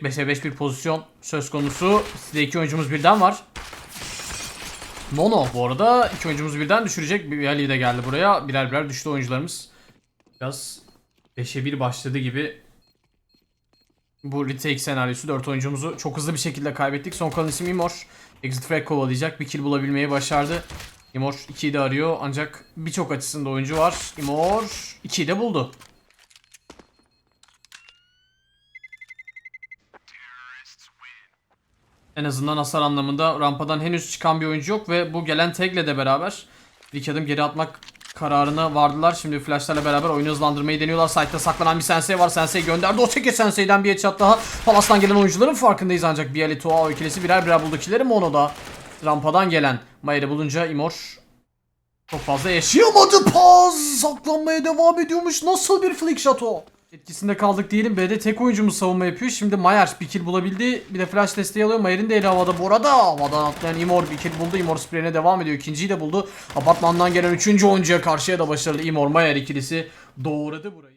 düşürecek 5'e 5 bir pozisyon söz konusu. Sizde iki oyuncumuz birden var. Nono bu arada iki oyuncumuz birden düşürecek. Bir Ali de geldi buraya. Birer birer düştü oyuncularımız. Biraz 5'e 1 başladı gibi. Bu retake senaryosu 4 oyuncumuzu çok hızlı bir şekilde kaybettik. Son kalan isim Imor. Exit frag kovalayacak. Bir kill bulabilmeyi başardı. Imor 2'yi de arıyor ancak birçok açısında oyuncu var. Imor 2'yi de buldu. En azından hasar anlamında rampadan henüz çıkan bir oyuncu yok ve bu gelen tagle de beraber bir adım geri atmak kararına vardılar. Şimdi flashlarla beraber oyunu hızlandırmayı deniyorlar. Site'da saklanan bir Sensei var. Sensei gönderdi. O çeke Sensei'den bir headshot daha. Palas'tan gelen oyuncuların farkındayız ancak Biali Toa ikilisi birer birer buldu killeri. Mono'da rampadan gelen Mayer'i bulunca Imor çok fazla yaşayamadı. Paz saklanmaya devam ediyormuş. Nasıl bir flick shot o? Etkisinde kaldık diyelim. B'de tek oyuncumuz savunma yapıyor. Şimdi Mayer bir kill bulabildi. Bir de flash desteği alıyor. Mayer'in de eli havada. Bu arada havadan atlayan Imor bir kill buldu. Imor spreyine devam ediyor. İkinciyi de buldu. Apartmandan gelen üçüncü oyuncuya karşıya da başarılı. Imor Mayer ikilisi doğradı burayı.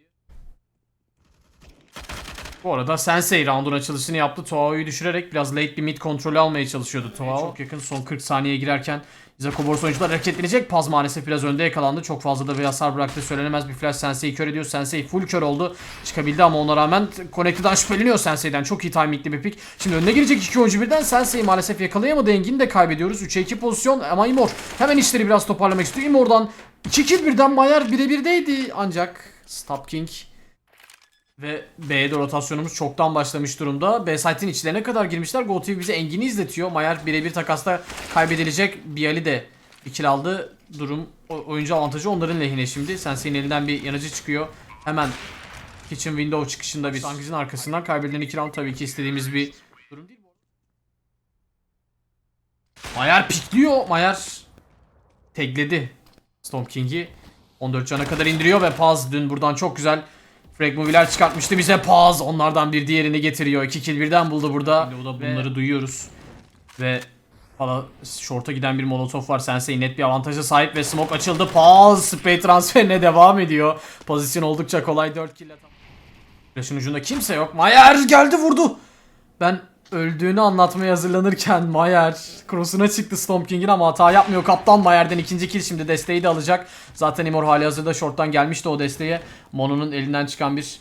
Bu arada Sensei round'un açılışını yaptı. Toao'yu düşürerek biraz late bir mid kontrolü almaya çalışıyordu Toao. Çok yakın son 40 saniye girerken Izako Boros oyuncular hareketlenecek. Paz maalesef biraz önde yakalandı. Çok fazla da bir hasar bıraktı. Söylenemez bir flash Sensei'yi kör ediyor. Sensei full kör oldu. Çıkabildi ama ona rağmen Connected'dan şüpheleniyor Sensei'den. Çok iyi timingli bir pick. Şimdi önüne girecek iki oyuncu birden Sensei maalesef yakalayamadı. Engin'i de kaybediyoruz. 3'e 2 pozisyon ama Imor hemen işleri biraz toparlamak istiyor. Imor'dan 2 kill birden Mayer birebirdeydi. Ancak Stop King ve B'ye de rotasyonumuz çoktan başlamış durumda. B site'in içlerine kadar girmişler. GoTV bize Engin'i izletiyor. Mayer birebir takasta kaybedilecek. Biali de bir kill aldı. Durum oyuncu avantajı onların lehine şimdi. Sensei'nin elinden bir yanıcı çıkıyor. Hemen Kitchen Window çıkışında bir Sangiz'in arkasından kaybedilen iki round tabii ki istediğimiz bir durum değil. Mayer pikliyor. Mayer tegledi Storm King'i. 14 cana kadar indiriyor ve Paz dün buradan çok güzel Frag Movie'ler çıkartmıştı bize Paz onlardan bir diğerini getiriyor. 2 kill birden buldu burada. O da bunları duyuyoruz. Ve Pala short'a giden bir molotof var. Sensei net bir avantaja sahip ve smoke açıldı. Paz spray transferine devam ediyor. Pozisyon oldukça kolay 4 kill. Flash'ın ucunda kimse yok. Mayer geldi vurdu. Ben öldüğünü anlatmaya hazırlanırken Mayer cross'una çıktı Storm King'in ama hata yapmıyor. Kaptan Mayer'den ikinci kill şimdi desteği de alacak. Zaten Imor hali hazırda short'tan gelmişti o desteğe. Mono'nun elinden çıkan bir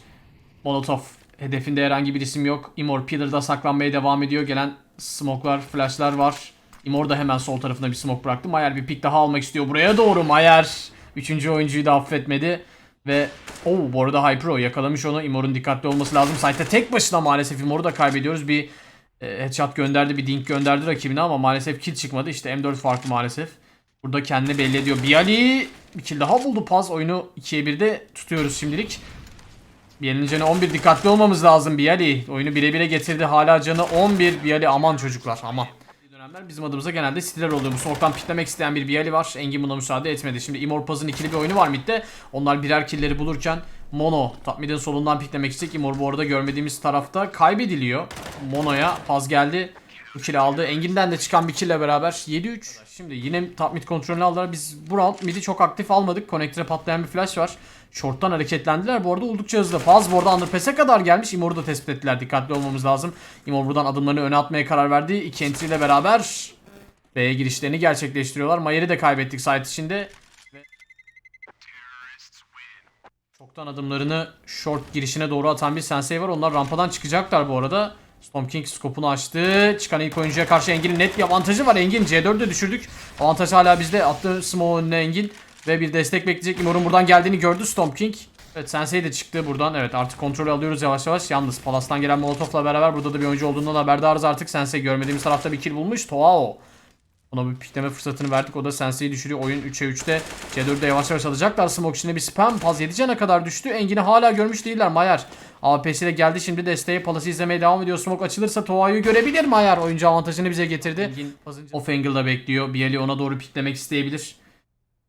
Molotov. Hedefinde herhangi bir isim yok. Imor Pillar'da saklanmaya devam ediyor. Gelen smoke'lar, flash'lar var. Imor da hemen sol tarafına bir smoke bıraktı. Mayer bir pick daha almak istiyor. Buraya doğru Mayer. Üçüncü oyuncuyu da affetmedi. Ve o bu arada Hypro yakalamış onu. Imor'un dikkatli olması lazım. Site'de tek başına maalesef Imor'u da kaybediyoruz. Bir headshot gönderdi, bir dink gönderdi rakibine ama maalesef kill çıkmadı. İşte M4 farklı maalesef. Burada kendini belli ediyor. Biali bir kill daha buldu. Paz oyunu 2'ye 1'de tutuyoruz şimdilik. Biali'nin canı 11 dikkatli olmamız lazım Biali. Oyunu bire bire getirdi. Hala canı 11. Biali aman çocuklar aman. Dönemler bizim adımıza genelde stiler oluyor. Bu soğuktan pitlemek isteyen bir Biali var. Engin buna müsaade etmedi. Şimdi Imor Paz'ın ikili bir oyunu var midde. Onlar birer killleri bulurken Mono top solundan piklemek isteyecek. Imor bu arada görmediğimiz tarafta kaybediliyor. Mono'ya Paz geldi. Bu kill aldı. Engin'den de çıkan bir kille beraber 7-3. Şimdi yine top kontrolünü aldılar. Biz bu round mid'i çok aktif almadık. Connector'a patlayan bir flash var. Short'tan hareketlendiler. Bu arada oldukça hızlı. Paz bu arada underpass'e kadar gelmiş. Imor'u da tespit ettiler. Dikkatli olmamız lazım. Imor buradan adımlarını öne atmaya karar verdi. İki entry ile beraber B'ye girişlerini gerçekleştiriyorlar. Mayer'i de kaybettik site içinde. Çoktan adımlarını short girişine doğru atan bir sensei var. Onlar rampadan çıkacaklar bu arada. Storm King skopunu açtı. Çıkan ilk oyuncuya karşı Engin'in net bir avantajı var. Engin C4'de düşürdük. Avantaj hala bizde. Attı smoke önüne Engin. Ve bir destek bekleyecek. Imor'un buradan geldiğini gördü Storm King. Evet Sensei de çıktı buradan. Evet artık kontrolü alıyoruz yavaş yavaş. Yalnız Palas'tan gelen Molotov'la beraber burada da bir oyuncu olduğundan haberdarız artık. Sensei görmediğimiz tarafta bir kill bulmuş. Toao. Ona bir pikleme fırsatını verdik. O da Sensei'yi düşürüyor. Oyun 3'e 3'te. C4'de yavaş yavaş alacaklar. Smoke içinde bir spam. Paz 7 cana kadar düştü. Engin'i hala görmüş değiller. Mayer. AP'siyle geldi şimdi desteğe. Palas'ı izlemeye devam ediyor. Smoke açılırsa Toa'yı görebilir Mayer. Oyuncu avantajını bize getirdi. Engin off angle'da bekliyor. Bieli ona doğru piklemek isteyebilir.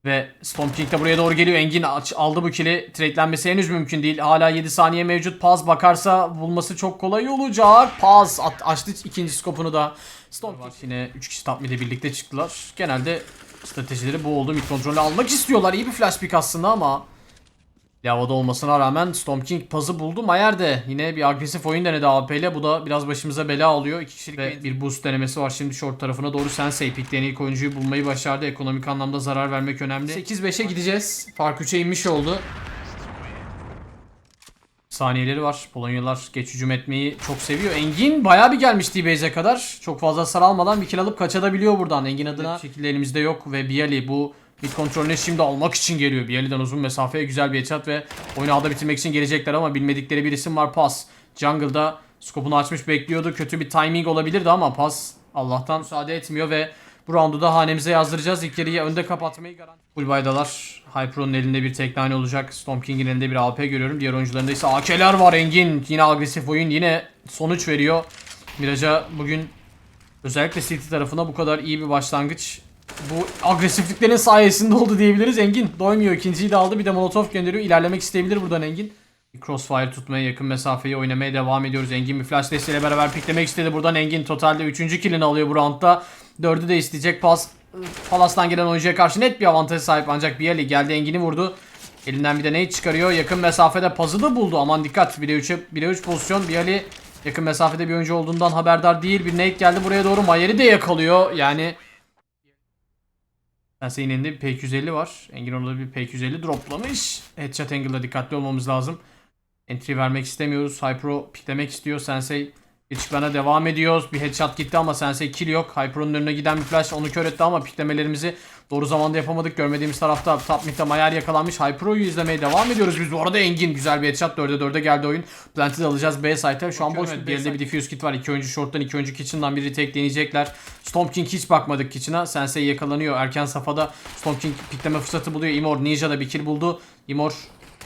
Ve Storm King de buraya doğru geliyor. Engin aldı bu kili. Trade'lenmesi henüz mümkün değil. Hala 7 saniye mevcut. Paz bakarsa bulması çok kolay olacak. Paz at, açtı ikinci skopunu da. Storm var. Yine 3 kişi top mid'e birlikte çıktılar. Genelde stratejileri bu oldu. Mid kontrolü almak istiyorlar. İyi bir flash pick aslında ama Lavada olmasına rağmen Storm King pazı buldu. Mayer de yine bir agresif oyun denedi AP ile. Bu da biraz başımıza bela alıyor. İki kişilik ve bir boost denemesi var. Şimdi short tarafına doğru Sensei pikleyen ilk oyuncuyu bulmayı başardı. Ekonomik anlamda zarar vermek önemli. 8-5'e gideceğiz. Fark 3'e inmiş oldu. Saniyeleri var. Polonyalılar geç hücum etmeyi çok seviyor. Engin bayağı bir gelmiş T-Base'e kadar. Çok fazla hasar almadan bir kill alıp kaçabiliyor buradan. Engin adına şekilde elimizde yok ve Bialy bu mid kontrolünü şimdi almak için geliyor. Bialy'den uzun mesafeye güzel bir headshot ve oyunu alda bitirmek için gelecekler ama bilmedikleri bir isim var. Pas. Jungle'da skopunu açmış bekliyordu. Kötü bir timing olabilirdi ama pas Allah'tan müsaade etmiyor ve bu roundu da hanemize yazdıracağız. İlk yarıyı önde kapatmayı garanti. Fullbaydalar. Hyperon'un elinde bir tek tane olacak. Storm King'in elinde bir AP görüyorum. Diğer oyuncularında ise AK'ler var Engin. Yine agresif oyun. Yine sonuç veriyor. Mirage'a bugün özellikle City tarafına bu kadar iyi bir başlangıç bu agresifliklerin sayesinde oldu diyebiliriz. Engin doymuyor. İkinciyi de aldı. Bir de Molotov gönderiyor. İlerlemek isteyebilir buradan Engin. Crossfire tutmaya yakın mesafeyi oynamaya devam ediyoruz. Engin bir flash desteğiyle beraber piklemek istedi. Buradan Engin totalde 3. killini alıyor bu roundda. 4'ü de isteyecek pas. Palas'tan gelen oyuncuya karşı net bir avantajı sahip ancak Bialy geldi Engin'i vurdu. Elinden bir de nade çıkarıyor. Yakın mesafede puzzle'ı buldu. Aman dikkat. 1'e 3'e 1'e 3 pozisyon. Bialy yakın mesafede bir oyuncu olduğundan haberdar değil. Bir nade geldi buraya doğru. Mayer'i de yakalıyor. Yani Sensei'nin elinde bir P250 var. Engin orada bir P250 droplamış. Headshot angle'da dikkatli olmamız lazım. Entry vermek istemiyoruz. Hypro piklemek istiyor. Sensei geçişlerine devam ediyor. Bir headshot gitti ama Sensei kill yok. Hypro'nun önüne giden bir flash onu kör etti ama piklemelerimizi doğru zamanda yapamadık. Görmediğimiz tarafta top mid'de Mayer yakalanmış. Hypro'yu izlemeye devam ediyoruz biz. Bu arada Engin güzel bir headshot. 4'e 4'e geldi oyun. Plant'i de alacağız B site'e. Şu an boş bir bir elde bir diffuse kit var. İki oyuncu short'tan iki oyuncu kitchen'dan biri tek deneyecekler. Storm King hiç bakmadık kitchen'a. Sensei yakalanıyor. Erken safhada Storm King pikleme fırsatı buluyor. Imor Ninja da bir kill buldu. Imor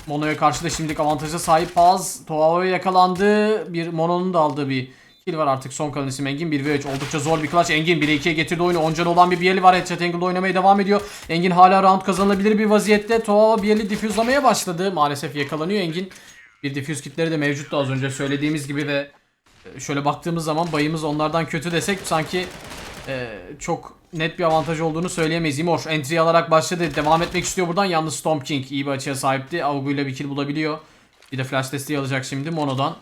Mono'ya karşı da şimdilik avantaja sahip Paz. Toava'ya yakalandı. Bir Mono'nun da aldığı bir kill var artık son kalan isim Engin 1 ve 3 oldukça zor bir clutch Engin 1'e 2'ye getirdi oyunu Oncan olan bir Bieli var headshot angle'da oynamaya devam ediyor Engin hala round kazanılabilir bir vaziyette Toava Bieli diffuse'lamaya başladı maalesef yakalanıyor Engin bir diffuse kitleri de mevcuttu az önce söylediğimiz gibi ve e, şöyle baktığımız zaman bayımız onlardan kötü desek sanki e, çok net bir avantaj olduğunu söyleyemeyiz. Imor entry alarak başladı. Devam etmek istiyor buradan. Yalnız Storm King iyi bir açıya sahipti. Augu ile bir kill bulabiliyor. Bir de flash desteği alacak şimdi Mono'dan.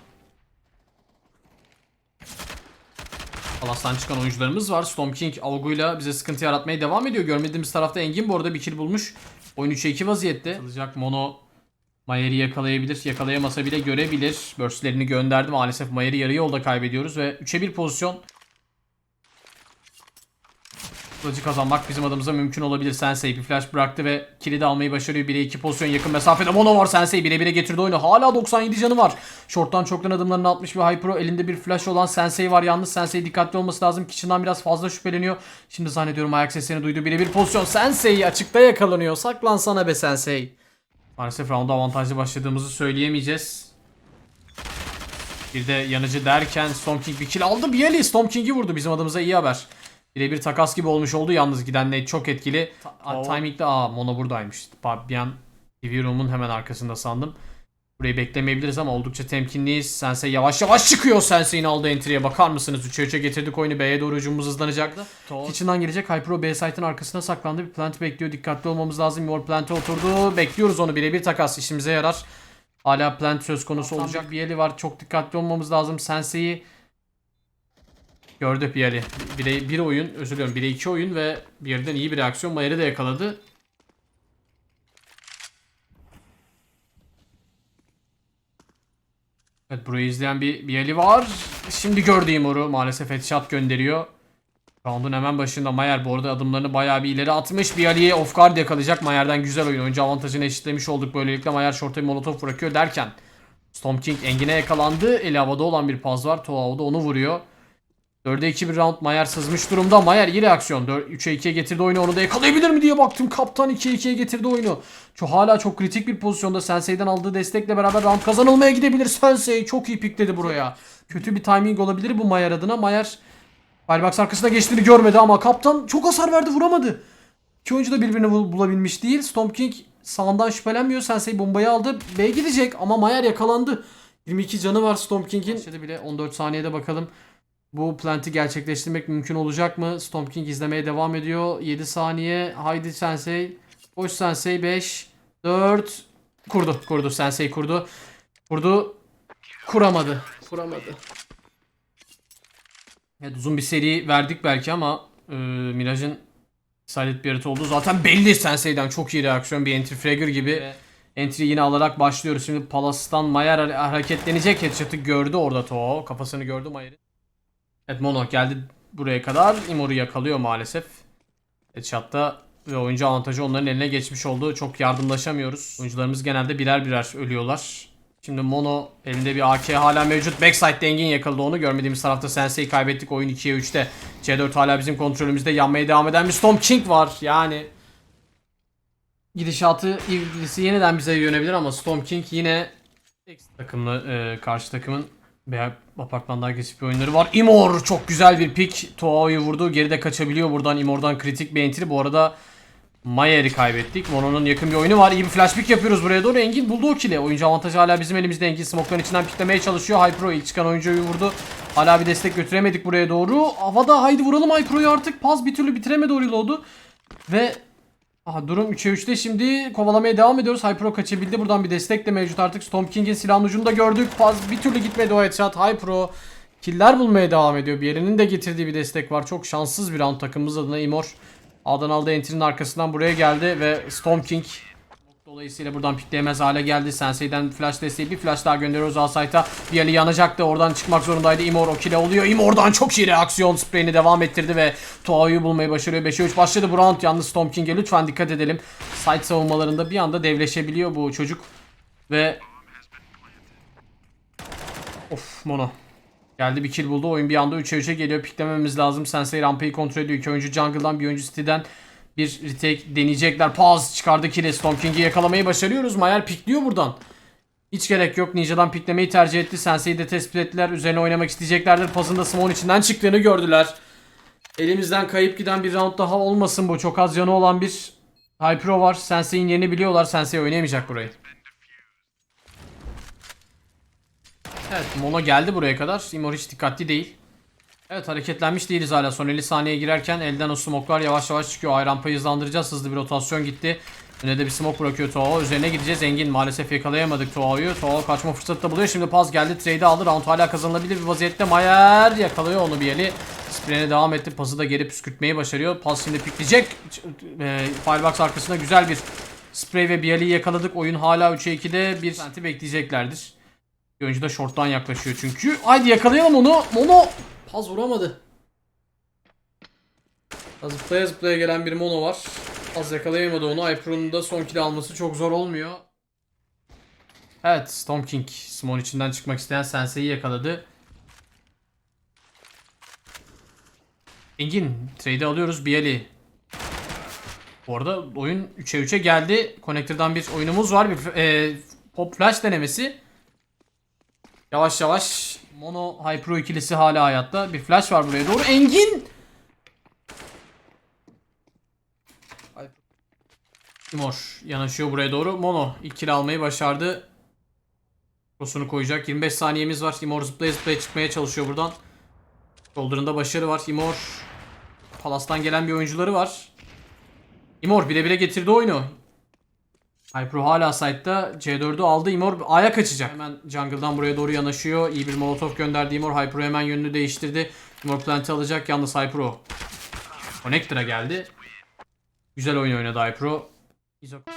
Palas'tan çıkan oyuncularımız var. Storm King Augu'yla bize sıkıntı yaratmaya devam ediyor. Görmediğimiz tarafta Engin bu arada bir kill bulmuş. Oyun 3'e 2 vaziyette. Alacak Mono Mayer'i yakalayabilir. Yakalayamasa bile görebilir. Burst'lerini gönderdi. Maalesef Mayer'i yarı yolda kaybediyoruz ve 3'e 1 pozisyon. Kılıcı kazanmak bizim adımıza mümkün olabilir. Sensei bir flash bıraktı ve kilidi almayı başarıyor. 1'e 2 pozisyon yakın mesafede. Mono var Sensei 1'e 1'e getirdi oyunu. Hala 97 canı var. Short'tan çoktan adımlarını atmış bir Hypro. Elinde bir flash olan Sensei var. Yalnız Sensei dikkatli olması lazım. Kitchen'dan biraz fazla şüpheleniyor. Şimdi zannediyorum ayak seslerini duydu. 1'e 1 pozisyon. Sensei açıkta yakalanıyor. Saklansana be Sensei. Maalesef round'a avantajlı başladığımızı söyleyemeyeceğiz. Bir de yanıcı derken Storm King bir kill aldı. Bieli Storm King'i vurdu. Bizim adımıza iyi haber. Birebir takas gibi olmuş oldu. Yalnız giden nade çok etkili. Ta- timing'de aa Mono buradaymış. Pa- Bir an TV Room'un hemen arkasında sandım. Burayı beklemeyebiliriz ama oldukça temkinliyiz. Sensei yavaş yavaş çıkıyor Sensei'nin aldığı entry'ye bakar mısınız? 3'e 3'e getirdik oyunu B'ye doğru hücumumuz hızlanacak. Kitchen'dan gelecek Hypro B site'ın arkasına saklandı. Bir plant bekliyor. Dikkatli olmamız lazım. More plant'e oturdu. Bekliyoruz onu. Birebir takas işimize yarar. Hala plant söz konusu olacak. Bir eli var. Çok dikkatli olmamız lazım. Sensei'yi Gördü Pieri. 1'e 1 oyun, özür diliyorum 1'e 2 oyun ve bir yerden iyi bir reaksiyon. Mayer'i de yakaladı. Evet burayı izleyen bir Bieli var. Şimdi gördüğüm oru maalesef headshot gönderiyor. Round'un hemen başında Mayer bu arada adımlarını bayağı bir ileri atmış. Bieli'ye off guard yakalayacak. Mayer'den güzel oyun. Önce avantajını eşitlemiş olduk. Böylelikle Mayer short'a bir molotof bırakıyor derken. Storm King Engin'e yakalandı. Eli havada olan bir paz var. Toao da onu vuruyor. 4'e 2 bir round Mayer sızmış durumda. Mayer iyi reaksiyon. 3'e 2'ye getirdi oyunu. Onu da yakalayabilir mi diye baktım. Kaptan 2'ye 2'ye getirdi oyunu. Şu hala çok kritik bir pozisyonda. Sensei'den aldığı destekle beraber round kazanılmaya gidebilir. Sensei çok iyi pikledi buraya. Kötü bir timing olabilir bu Mayer adına. Mayer Firebox arkasına geçtiğini görmedi ama kaptan çok hasar verdi vuramadı. İki oyuncu da birbirini bul- bulabilmiş değil. Storm King sağından şüphelenmiyor. Sensei bombayı aldı. B gidecek ama Mayer yakalandı. 22 canı var Storm King'in. Bile 14 saniyede bakalım. Bu plant'i gerçekleştirmek mümkün olacak mı? Storm King izlemeye devam ediyor. 7 saniye. Haydi Sensei. Koş Sensei 5, 4, Kurdu. Kurdu. Sensei kurdu. Kurdu. Kuramadı. Kuramadı. Evet uzun bir seri verdik belki ama e, Miraj'ın Silent bir harita olduğu zaten belli Sensei'den çok iyi reaksiyon bir entry fragger gibi. Entry yine alarak başlıyoruz. Şimdi Palas'tan Mayer hare- hareketlenecek. Headshot'ı gördü orada Toho. Kafasını gördü Mayer'in. Evet Mono geldi buraya kadar. Imor'u yakalıyor maalesef. Headshot'ta ve oyuncu avantajı onların eline geçmiş oldu. Çok yardımlaşamıyoruz. Oyuncularımız genelde birer birer ölüyorlar. Şimdi Mono elinde bir AK hala mevcut. Backside Dengin yakaladı onu. Görmediğimiz tarafta Sensei kaybettik oyun 2'ye 3'te. C4 hala bizim kontrolümüzde. Yanmaya devam eden bir Storm King var. Yani gidişatı ilgisi yeniden bize yönebilir ama Storm King yine takımla e, karşı takımın veya apartmandan geçip bir oyunları var. Imor çok güzel bir pick. Toao'yu vurdu. Geride kaçabiliyor buradan. Imor'dan kritik bir entry. Bu arada Mayer'i kaybettik. Mono'nun yakın bir oyunu var. İyi bir flash pick yapıyoruz buraya doğru. Engin buldu o kill'i. Oyuncu avantajı hala bizim elimizde. Engin smoke'ların içinden piklemeye çalışıyor. Hypro ilk çıkan oyuncuyu vurdu. Hala bir destek götüremedik buraya doğru. Havada haydi vuralım Hypro'yu artık. Paz bir türlü bitiremedi o reload'u. Ve Aha durum 3'e 3'te şimdi kovalamaya devam ediyoruz. Hypro kaçabildi. Buradan bir destek de mevcut artık. Storm King'in silahın ucunu da gördük. Paz bir türlü gitmedi o headshot. Hypro killer bulmaya devam ediyor. Bir yerinin de getirdiği bir destek var. Çok şanssız bir round takımımız adına Imor. A'dan aldı entry'nin arkasından buraya geldi ve Storm King Dolayısıyla buradan pikleyemez hale geldi. Sensei'den flash desteği bir flash daha gönderiyoruz Alsayt'a. Bir eli yanacaktı. Oradan çıkmak zorundaydı. Imor o kile oluyor. Imor'dan çok iyi reaksiyon spreyini devam ettirdi ve Toa'yı bulmayı başarıyor. 5'e 3 başladı bu round. Yalnız Storm King'e lütfen dikkat edelim. Side savunmalarında bir anda devleşebiliyor bu çocuk. Ve Of Mono. Geldi bir kill buldu. Oyun bir anda 3'e 3'e geliyor. Piklememiz lazım. Sensei rampayı kontrol ediyor. İki oyuncu jungle'dan bir oyuncu city'den bir retake deneyecekler. Paz çıkardı kill'i. Storm yakalamayı başarıyoruz. Mayer pikliyor buradan. Hiç gerek yok. Ninja'dan piklemeyi tercih etti. Sensei'yi de tespit ettiler. Üzerine oynamak isteyeceklerdir. Paz'ın da smoke'un içinden çıktığını gördüler. Elimizden kayıp giden bir round daha olmasın bu. Çok az yanı olan bir Hypro var. Sensei'nin yerini biliyorlar. Sensei oynayamayacak burayı. Evet Mono geldi buraya kadar. Imor hiç dikkatli değil. Evet hareketlenmiş değiliz hala. Son 50 saniye girerken elden o smoke'lar yavaş yavaş çıkıyor. Ay rampayı hızlandıracağız. Hızlı bir rotasyon gitti. Öne de bir smoke bırakıyor Toao. Üzerine gideceğiz. Engin maalesef yakalayamadık Toao'yu. Toao kaçma fırsatı da buluyor. Şimdi pas geldi. Trade'i aldı. Round hala kazanılabilir bir vaziyette. Mayer yakalıyor onu bir eli. Spreyine devam etti. Pası da geri püskürtmeyi başarıyor. Pas şimdi pikleyecek. E, Firebox arkasında güzel bir spray ve Bialy'i yakaladık. Oyun hala 3'e 2'de bir senti bekleyeceklerdir. Bir oyuncu da short'tan yaklaşıyor çünkü. Haydi yakalayalım onu. Mono pas vuramadı. Zıplaya zıplaya gelen bir Mono var. Az yakalayamadı onu. Ipro'nun da son kill alması çok zor olmuyor. Evet Storm King Smon içinden çıkmak isteyen Sensei'yi yakaladı. Engin trade'i alıyoruz Bialy. Bu arada oyun 3'e 3'e geldi. Connector'dan bir oyunumuz var. Bir e, pop flash denemesi. Yavaş yavaş Mono Hypro ikilisi hala hayatta. Bir flash var buraya doğru. Engin! Timor yanaşıyor buraya doğru. Mono ilk kill almayı başardı. Cross'unu koyacak. 25 saniyemiz var. Timor zıplaya zıplaya çıkmaya çalışıyor buradan. Shoulder'ında başarı var. Timor Palas'tan gelen bir oyuncuları var. Timor bire bire getirdi oyunu. Hypro hala site'da C4'ü aldı. Imor A'ya kaçacak. Hemen jungle'dan buraya doğru yanaşıyor. İyi bir molotof gönderdi Imor. Hypro hemen yönünü değiştirdi. Imor plant'i alacak. Yalnız Hypro Connector'a geldi. Güzel oyun oynadı Hypro. İzo-